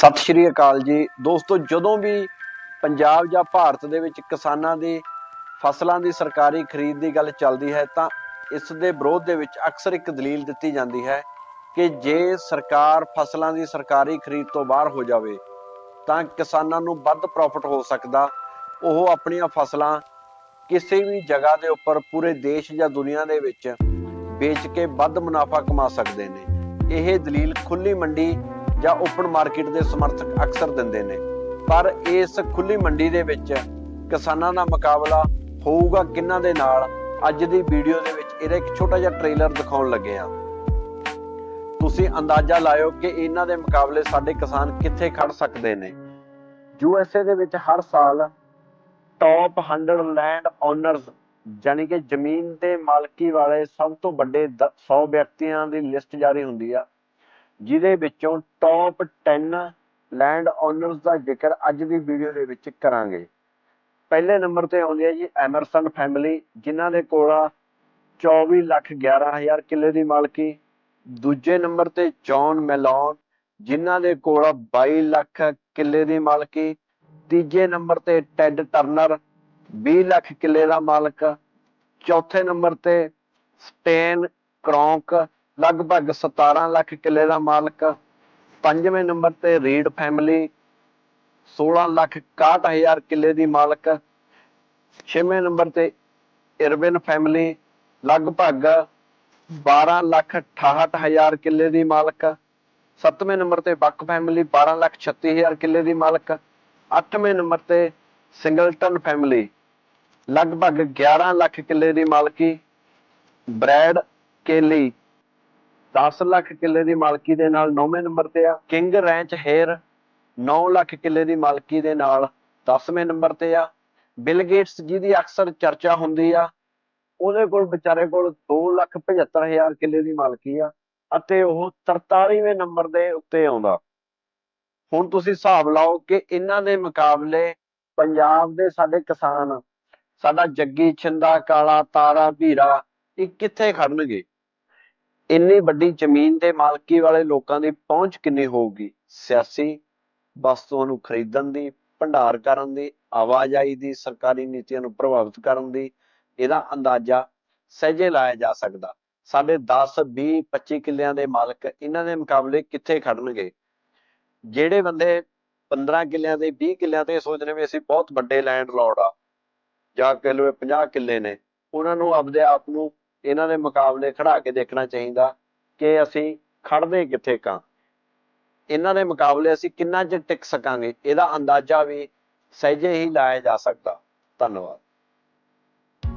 ਸਤਿ ਸ਼੍ਰੀ ਅਕਾਲ ਜੀ। ਦੋਸਤੋ, ਜਦੋਂ ਵੀ ਪੰਜਾਬ ਜਾਂ ਭਾਰਤ ਦੇ ਵਿੱਚ ਕਿਸਾਨਾਂ ਦੀ, ਫਸਲਾਂ ਦੀ ਸਰਕਾਰੀ ਖਰੀਦ ਦੀ ਗੱਲ ਚੱਲਦੀ ਹੈ, ਤਾਂ ਇਸ ਦੇ ਵਿਰੋਧ ਦੇ ਵਿੱਚ ਅਕਸਰ ਇੱਕ ਦਲੀਲ ਦਿੱਤੀ ਜਾਂਦੀ ਹੈ ਕਿ ਜੇ ਸਰਕਾਰ ਫਸਲਾਂ ਦੀ ਸਰਕਾਰੀ ਖਰੀਦ ਤੋਂ ਬਾਹਰ ਹੋ ਜਾਵੇ, ਤਾਂ ਕਿਸਾਨਾਂ ਨੂੰ ਵੱਧ ਪ੍ਰੋਫਿਟ ਹੋ ਸਕਦਾ। ਉਹ ਆਪਣੀਆਂ ਫਸਲਾਂ ਕਿਸੇ ਵੀ ਜਗ੍ਹਾ ਦੇ ਉੱਪਰ ਪੂਰੇ ਦੇਸ਼ ਜਾਂ ਦੁਨੀਆ ਦੇ ਵਿੱਚ ਵੇਚ ਕੇ ਵੱਧ ਮੁਨਾਫਾ ਕਮਾ ਸਕਦੇ ਨੇ। ਇਹ ਦਲੀਲ ਖੁੱਲੀ ਮੰਡੀ ਜਾਂ ਓਪਨ ਮਾਰਕੀਟ ਦੇ ਸਮਰਥਕ ਅਕਸਰ ਦਿੰਦੇ ਨੇ। ਪਰ ਇਸ ਖੁੱਲੀ ਮੰਡੀ ਦੇ ਵਿੱਚ ਕਿਸਾਨਾਂ ਦਾ ਮੁਕਾਬਲਾ ਹੋਊਗਾ ਕਿੰਨਾਂ ਦੇ ਨਾਲ? ਅੱਜ ਦੀ ਵੀਡੀਓ ਦੇ ਵਿੱਚ ਇਹਦਾ ਇੱਕ ਛੋਟਾ ਜਿਹਾ ਟ੍ਰੇਲਰ ਦਿਖਾਉਣ ਲੱਗੇ ਆ ਤੁਸੀਂ ਅੰਦਾਜ਼ਾ ਲਾਇਓ ਕਿ ਇਹਨਾਂ ਦੇ ਮੁਕਾਬਲੇ ਸਾਡੇ ਕਿਸਾਨ ਕਿੱਥੇ ਖੜ ਸਕਦੇ ਨੇ। ਯੂ ਐਸ ਏ ਦੇ ਵਿੱਚ ਹਰ ਸਾਲ ਟੌਪ 100 ਲੈਂਡ ਓਨਰਸ ਜਾਨੀ ਕਿ ਜ਼ਮੀਨ ਤੇ ਮਾਲਕੀ ਵਾਲੇ ਸਭ ਤੋਂ ਵੱਡੇ 100 ਵਿਅਕਤੀਆਂ ਦੀ ਲਿਸਟ ਜਾਰੀ ਹੁੰਦੀ ਆ। ਜਿਹਦੇ ਵਿੱਚੋਂ ਟੌਪ 10 ਲੈਂਡ ਓਨਰਸ ਦਾ ਜ਼ਿਕਰ ਅੱਜ ਦੀ ਵੀਡੀਓ ਦੇ ਵਿੱਚ ਕਰਾਂਗੇ। ਪਹਿਲੇ ਨੰਬਰ ਤੇ ਆਉਂਦੀ ਹੈ ਜੀ ਐਮਰਸਨ ਫੈਮਿਲੀ ਜਿਨ੍ਹਾਂ ਦੇ ਕੋਲ ਆ 24 ਲੱਖ 11 ਹਜ਼ਾਰ ਕਿੱਲੇ ਦੀ ਮਾਲਕੀ। ਦੂਜੇ ਨੰਬਰ ਤੇ ਜੌਨ ਮੈਲੋਨ ਜਿਨ੍ਹਾਂ ਦੇ ਕੋਲ ਆ 22 ਲੱਖ ਕਿੱਲੇ ਦੀ ਮਾਲਕੀ। ਤੀਜੇ ਨੰਬਰ ਤੇ ਟੈਡ ਟਰਨਰ 20 ਲੱਖ ਕਿੱਲੇ ਦਾ ਮਾਲਕ। ਚੌਥੇ ਨੰਬਰ ਤੇ ਸਟੇਨ ਕਰੌਂਕ ਲਗਭਗ 17 ਲੱਖ ਕਿੱਲੇ ਦਾ ਮਾਲਕ, ਪੰਜਵੇਂ ਨੰਬਰ ਤੇ ਰੀਡ ਫੈਮਿਲੀ 16 ਲੱਖ 61000 ਕਿੱਲੇ ਦੀ ਮਾਲਕ, ਛੇਵੇਂ ਨੰਬਰ ਤੇ ਇਰਵਿਨ ਫੈਮਿਲੀ, ਲਗਭਗ 12 ਲੱਖ 68000 ਕਿੱਲੇ ਦੀ ਮਾਲਕ, ਸੱਤਵੇਂ ਨੰਬਰ ਤੇ ਬੱਕ ਫੈਮਿਲੀ 12 ਲੱਖ 36000 ਕਿੱਲੇ ਦੀ ਮਾਲਕ, ਅੱਠਵੇਂ ਨੰਬਰ ਤੇ ਸਿੰਗਲਟਨ ਫੈਮਿਲੀ, ਲਗਭਗ 11 ਲੱਖ ਕਿੱਲੇ ਦੀ ਮਾਲਕੀ, ਬ੍ਰੈਡ ਕੇਲੀ 10 ਲੱਖ ਕਿੱਲੇ ਦੀ ਮਾਲਕੀ ਦੇ ਨਾਲ 9ਵੇਂ ਨੰਬਰ ਤੇ ਆ। ਕਿੰਗ ਰੈਂਚ ਹੇਅਰ 9 ਲੱਖ ਕਿੱਲੇ ਦੀ ਮਾਲਕੀ ਦੇ ਨਾਲ 10ਵੇਂ ਨੰਬਰ ਤੇ ਆ। ਬਿਲ ਗੇਟਸ ਜਿਹਦੀ ਅਕਸਰ ਚਰਚਾ ਹੁੰਦੀ ਆ। ਉਹਦੇ ਕੋਲ ਵਿਚਾਰੇ ਕੋਲ 2 ਲੱਖ 75 ਹਜ਼ਾਰ ਕਿੱਲੇ ਦੀ ਮਾਲਕੀ ਆ ਅਤੇ ਉਹ 43ਵੇਂ ਨੰਬਰ ਦੇ ਉੱਤੇ ਆਉਂਦਾ। ਹੁਣ ਤੁਸੀਂ ਹਿਸਾਬ ਲਾਓ ਕਿ ਇਹਨਾਂ ਦੇ ਮੁਕਾਬਲੇ ਪੰਜਾਬ ਦੇ ਸਾਡੇ ਕਿਸਾਨ, ਸਾਡਾ ਜੱਗੀ, ਛਿੰਦਾ, ਕਾਲਾ, ਤਾਰਾ, ਭੀਰਾ, ਇਹ ਕਿੱਥੇ ਖੜਨਗੇ? ਇੰਨੀ ਵੱਡੀ ਜ਼ਮੀਨ ਦੇ ਮਾਲਕੀ ਵਾਲੇ ਲੋਕਾਂ ਦੀ ਪਹੁੰਚ ਕਿੰਨੀ ਹੋਊਗੀ? ਸਿਆਸੀ ਵਸਤੂਆਂ ਨੂੰ ਖਰੀਦਣ ਦੀ, ਭੰਡਾਰ ਕਰਨ ਦੀ, ਆਵਾਜਾਈ ਦੀ, ਸਰਕਾਰੀ ਨੀਤੀਆਂ ਨੂੰ ਪ੍ਰਭਾਵਿਤ ਕਰਨ ਦੀ, ਇਹਦਾ ਅੰਦਾਜ਼ਾ ਸਹਿਜੇ ਲਾਇਆ ਜਾ ਸਕਦਾ। ਸਾਡੇ 10 20 25 ਕਿੱਲਿਆਂ ਦੇ ਮਾਲਕ ਇਹਨਾਂ ਦੇ ਮੁਕਾਬਲੇ ਕਿੱਥੇ ਖੜਨਗੇ? ਜਿਹੜੇ ਬੰਦੇ 15 ਕਿੱਲਿਆਂ ਦੇ 20 ਕਿੱਲਿਆਂ ਤੇ ਸੋਚਦੇ ਵੀ ਅਸੀਂ ਬਹੁਤ ਵੱਡੇ ਲੈਂਡ ਲੌਰਡ ਆ, ਜਾਂ ਕਹਿ ਲਓ 50 ਕਿੱਲੇ ਨੇ, ਉਹਨਾਂ ਨੂੰ ਆਪਦੇ ਆਪ ਨੂੰ ਇਹਨਾਂ ਦੇ ਮੁਕਾਬਲੇ ਖੜਾ ਕੇ ਦੇਖਣਾ ਚਾਹੀਦਾ ਕਿ ਅਸੀਂ ਖੜਦੇ ਕਿੱਥੇ ਕਾਂ। ਇਹਨਾਂ ਦੇ ਮੁਕਾਬਲੇ ਅਸੀਂ ਕਿੰਨਾ ਚਿਰ ਟਿਕ ਸਕਾਂਗੇ, ਇਹਦਾ ਅੰਦਾਜ਼ਾ ਵੀ ਸਹਿਜੇ ਹੀ ਲਾਇਆ ਜਾ ਸਕਦਾ। ਧੰਨਵਾਦ।